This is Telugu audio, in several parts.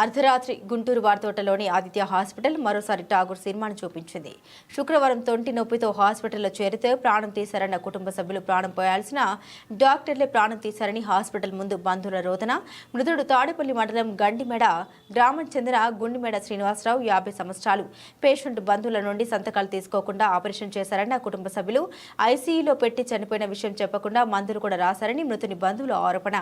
అర్ధరాత్రి గుంటూరు వారితోటలోని ఆదిత్య హాస్పిటల్ మరోసారి ఠాగూర్ సినిమాను చూపించింది. శుక్రవారం తొంటి నొప్పితో హాస్పిటల్లో చేరితే ప్రాణం తీశారన్న కుటుంబ సభ్యులు ప్రాణం పోయాల్సిన డాక్టర్లే ప్రాణం తీశారని హాస్పిటల్ ముందు బంధువుల రోదన. మృతుడు తాడేపల్లి మండలం గండిమెడ గ్రామం చెందిన గుండిమెడ శ్రీనివాసరావు యాభై సంవత్సరాలు. పేషెంట్ బంధువుల నుండి సంతకాలు తీసుకోకుండా ఆపరేషన్ చేశారన్న కుటుంబ సభ్యులు ఐసీయూలో పెట్టి చనిపోయిన విషయం చెప్పకుండా మందులు కూడా రాశారని మృతుని బంధువుల ఆరోపణ.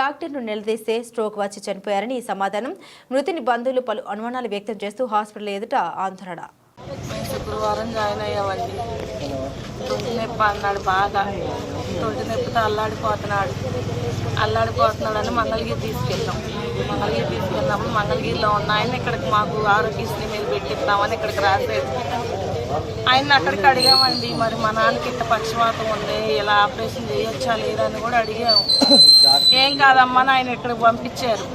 డాక్టర్ను నిలదీస్తే స్ట్రోక్ వచ్చి చనిపోయారని ఈ సమాధానం. మృతుని బంధువులు పలు అనుమానాలు వ్యక్తం చేస్తూ హాస్పిటల్ ఎదుట ఆందోళన. శుక్రవారం జాయిన్ అయ్యామండి తొంటి నొప్పి అన్నాడు బాగా. తొంటి నొప్పితో అల్లాడిపోతున్నాడు. అల్లాడిపోతున్నాడని మంగళగిరి తీసుకెళ్ళాం. మంగళగిరి తీసుకెళ్ళినప్పుడు మంగళగిరిలో ఉన్న ఆయన ఇక్కడికి మాకు ఆరోగ్యశ్రీ మీద పెట్టిస్తామని ఇక్కడికి రాసేది ఆయన అక్కడికి అడిగామండి. మరి మా నాన్నకి ఇంత పక్షవాతం ఉంది. ఇలా ఆపరేషన్ చేయొచ్చా లేదా అని కూడా అడిగాము. ఏం కాదమ్మా ఆయన ఇక్కడికి పంపించారు.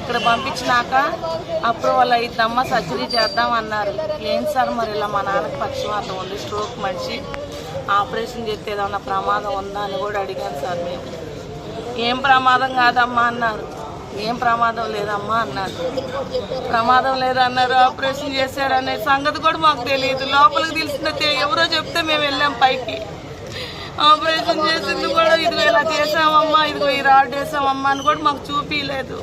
ఇక్కడ పంపించినాక అప్రూవల్ అయిద్దమ్మా సర్జరీ చేద్దాం అన్నారు. ఏం సార్ మరి ఇలా మా నాన్నకి పక్షవాతం ఉంది స్ట్రోక్ మనిషి ఆపరేషన్ చేస్తే ఏదన్నా ప్రమాదం ఉందా అని కూడా అడిగాను సార్ మేము. ఏం ప్రమాదం కాదమ్మా అన్నారు. ఏం ప్రమాదం లేదమ్మా అన్నారు. ప్రమాదం లేదన్నారు ఆపరేషన్ చేశారనే సంగతి కూడా మాకు తెలియదు. లోపలికి తెలిసినట్టే ఎవరో చెప్తే మేము వెళ్ళాం పైకి. ఆపరేషన్ చేసింది కూడా ఇదిగో ఇలా చేసామమ్మా ఇదిగో ఈ రాడ్ వేసామమ్మా అని కూడా మాకు చూపించలేదు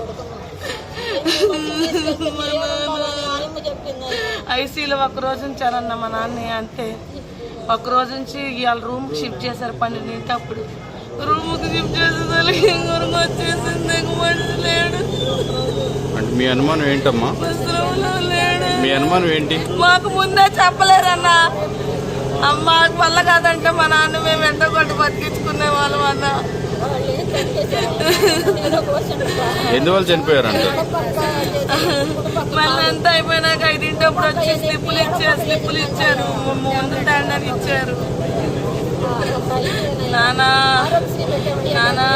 ఐసీలో ఒక రోజు ఉంచారన్న మా నాన్న అంతే ఒక రోజు నుంచి ఇవాళ రూమ్ షిఫ్ట్ చేశారు పన్నెండింటి అప్పుడు రూమ్కి షిఫ్ట్ చేసేదానికి ఇంకొరకు వచ్చేసింది మనిషి లేడు. అంటే మీ అనుమానం ఏంటమ్మా? మీ అనుమానం ఏంటి? మాకు ముందే చెప్పలేదన్న అమ్మ వల్ల కాదంటే మా నాన్న మేము ఎంతో కొట్టి బతికించుకునే వాళ్ళం అన్న. ఎందువల్ల చనిపోయారంట? మళ్ళీ అంతా అయిపోయినాక ఐదింటప్పుడు వచ్చి స్లిప్పులు ఇచ్చారు స్లిప్పులు ఇచ్చారు ముందు దండని ఇచ్చారు. నానా నానా.